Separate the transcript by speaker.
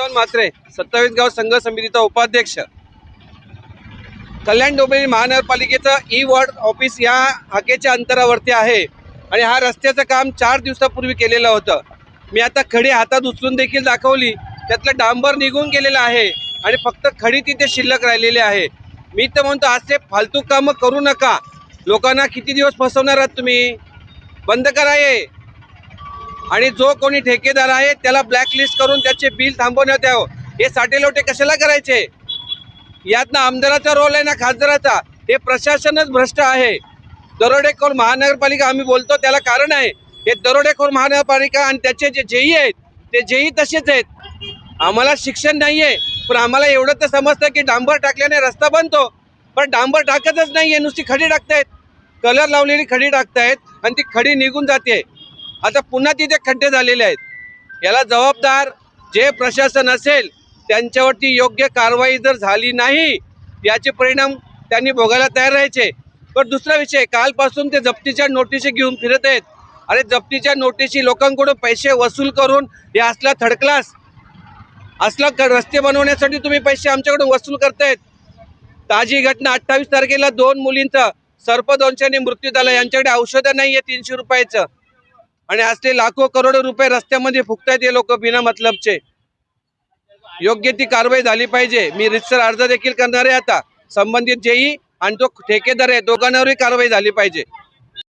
Speaker 1: सत्यवान म्हात्रे सत्तावीस गाव संघ समितीचा उपाध्यक्ष. कल्याण डोंबिवली महानगरपालिकेचं ई वॉर्ड ऑफिस या हाकेच्या अंतरावरती आहे आणि हा रस्त्याचं काम चार दिवसापूर्वी केलेलं होतं. मी आता खडी हातात उचलून देखील दाखवली. त्यातलं डांबर निघून गेलेलं आहे आणि फक्त खडी तिथे शिल्लक राहिलेली आहे. मी तर म्हणतो असे फालतू कामं करू नका. लोकांना किती दिवस फसवणार आहात तुम्ही? बंद करा हे. आणि जो कोणी ठेकेदार आहे त्याला ब्लॅकलिस्ट करून त्याचे बिल थांबवण्यात यावं. हे साठे लोटे कशाला करायचे? यात ना आमदाराचा रोल आहे ना खासदाराचा? हे प्रशासनच भ्रष्ट आहे. दरोडेखोर महानगरपालिका आम्ही बोलतो त्याला कारण आहे. हे दरोडेखोर महानगरपालिका आणि त्याचे जे जेई आहेत ते जेई तसेच आहेत. आम्हाला शिक्षण नाही आहे पण आम्हाला एवढं तर समजतं की डांबर टाकल्याने रस्ता बनतो. पण डांबर टाकतच नाही आहे नुसती खडी टाकतायत. कलर लावलेली खडी टाकतायत आणि ती खडी निघून जाते. आता पुन्हा तिथे खड्डे झालेले आहेत. याला जबाबदार जे प्रशासन असेल त्यांच्यावरती योग्य कारवाई जर झाली नाही याचे परिणाम त्यांनी भोगायला तयार राहायचे. पण दुसरा विषय कालपासून ते जप्तीच्या नोटिशी घेऊन फिरत आहेत. अरे जप्तीच्या नोटिशी लोकांकडून पैसे वसूल करून हे असला थर्ड क्लास असला रस्ते बनवण्यासाठी तुम्ही पैसे आमच्याकडून वसूल करतायत. ताजी घटना अठ्ठावीस तारखेला दोन मुलींचा सर्पदंशाने मृत्यू झाला यांच्याकडे औषधं नाही आहे तीनशे रुपयाचं. आणि आज ते लाखो करोडो रुपये रस्त्यामध्ये फुकतायत हे लोक बिना मतलबचे. योग्य ती कारवाई झाली पाहिजे. मी रितसर अर्ज देखील करणार आहे आता. संबंधित जेई आणि तो ठेकेदार आहे दोघांवरही कारवाई झाली पाहिजे.